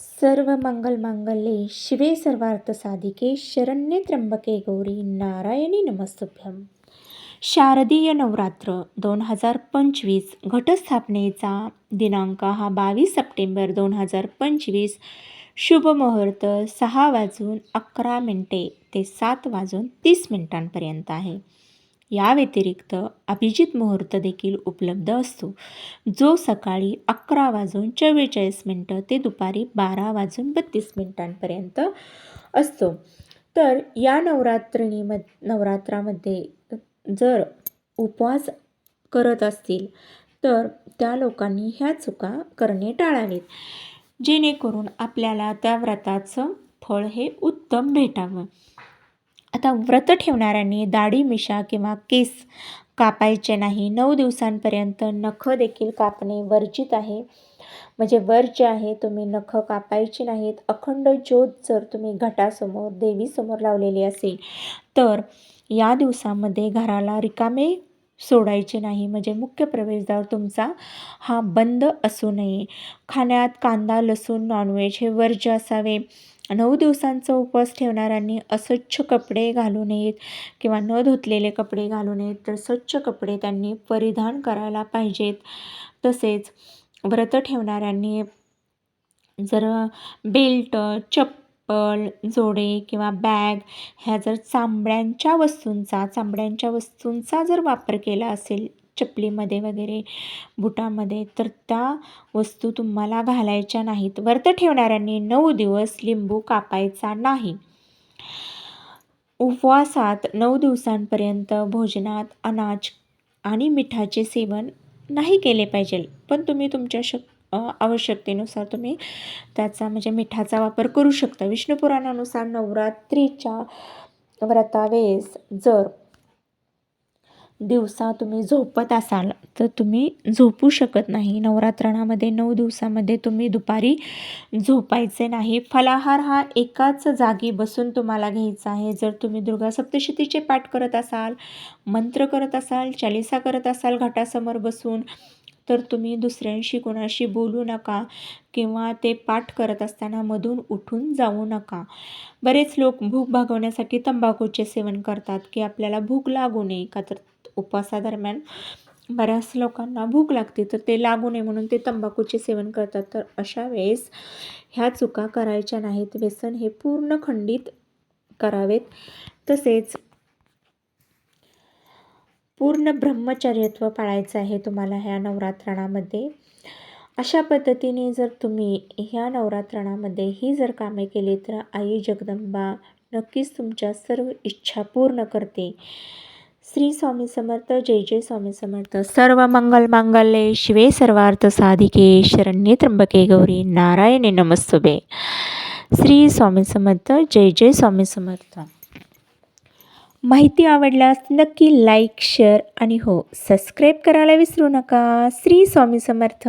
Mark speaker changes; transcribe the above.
Speaker 1: सर्व मंगल मांगल्ये शिवे सर्वार्थ साधिके शरण्ये त्र्यंबके गौरी नारायणी नमस्तुभ्यम शारदीय नवरात्र दोन हजार पंचवीस घटस्थापनेचा दिनांक हा बावीस सप्टेंबर दोन हजार पंचवीस. शुभ मुहूर्त सहा वाजून अकरा मिनटे ते सात वाजून तीस मिनिटांपर्यंत आहे. या व्यतिरिक्त अभिजित मुहूर्त देखील उपलब्ध असतो. जो सकाळी अकरा वाजून चव्वेचाळीस मिनटं ते दुपारी बारा वाजून बत्तीस मिनिटांपर्यंत असतो. तर या नवरात्रिणीम नवरात्रामध्ये जर उपवास करत असतील तर त्या लोकांनी ह्या चुका करणे टाळावेत. जेणेकरून आपल्याला त्या व्रताचं फळ हे उत्तम भेटावं. आता व्रत ठेवणाऱ्यांनी दाढी मिशा किंवा केस कापायचे नाही. नऊ दिवसांपर्यंत नखं देखील कापणे वर्जित आहे. म्हणजे वर्ज्य आहे तुम्ही नखं कापायची नाहीत. अखंड ज्योत जर तुम्ही घटासमोर देवीसमोर लावलेली असेल तर या दिवसामध्ये घराला रिकामे सोडायचे नाही. म्हणजे मुख्य प्रवेशद्वार तुमचा हा बंद असू नये. खाण्यात कांदा लसूण नॉनव्हेज हे वर्ज्य असावे. नऊ दिवसांचा उपवास ठेवणाऱ्यांनी अस्वच्छ कपडे घालू नयेत किंवा न धुतलेले कपडे घालू नयेत तर स्वच्छ कपडे त्यांनी परिधान करायला पाहिजेत. तसेच व्रत ठेवणाऱ्यांनी जर बेल्ट चप्पल जोडे किंवा बॅग ह्या जर चांबड्यांच्या वस्तूंचा चांबड्यांच्या वस्तूंचा जर वापर केला असेल चपलीमध्ये वगैरे बुटामध्ये तर त्या वस्तू तुम्हाला घालायच्या नाहीत. व्रत ठेवणाऱ्यांनी नऊ दिवस लिंबू कापायचा नाही. उपवासात नऊ दिवसांपर्यंत भोजनात अनाज आणि मिठाचे सेवन नाही केले पाहिजे. पण तुम्ही तुमच्या शक आवश्यकतेनुसार तुम्ही त्याचा म्हणजे मिठाचा वापर करू शकता. विष्णुपुराणानुसार नवरात्रीच्या व्रतावेळेस जर दिवसा तुम्ही झोपत असाल तर तुम्ही झोपू शकत नाही. नवरात्रणामध्ये नऊ दिवसामध्ये तुम्ही दुपारी झोपायचे नाही. फलाहार हा एकाच जागी बसून तुम्हाला घ्यायचा आहे. जर तुम्ही दुर्गा सप्तशतीचे पाठ करत असाल मंत्र करत असाल चालिसा करत असाल घाटासमोर बसून तर तुम्ही दुसऱ्यांशी कोणाशी बोलू नका किंवा ते पाठ करत असताना मधून उठून जाऊ नका. बरेच लोक भूक भागवण्यासाठी तंबाखूचे सेवन करतात की आपल्याला भूक लागू नये का तर उपवासादरम्यान बऱ्याच लोकांना भूक लागते तर ते लागू नये म्हणून ते तंबाखूचे सेवन करतात. तर अशा वेळेस ह्या चुका करायच्या नाहीत. व्यसन हे पूर्ण खंडित करावेत. तसेच पूर्ण ब्रह्मचर्यत्व पाळायचं आहे तुम्हाला ह्या नवरात्रणामध्ये. अशा पद्धतीने जर तुम्ही ह्या नवरात्रणामध्ये ही जर कामे केली तर आई जगदंबा नक्कीच तुमच्या सर्व इच्छा पूर्ण करते. श्री स्वामी समर्थ जय जय स्वामी समर्थ. सर्व मंगल मांगल्ये शिवे सर्वार्थ साधिके शरण्ये त्र्यंबके गौरी नारायणे नमस्तुभे. श्री स्वामी समर्थ जय जय स्वामी समर्थ. माहिती आवडल्यास नक्की लाईक शेअर आणि हो सबस्क्राईब करायला विसरू नका. श्री स्वामी समर्थ.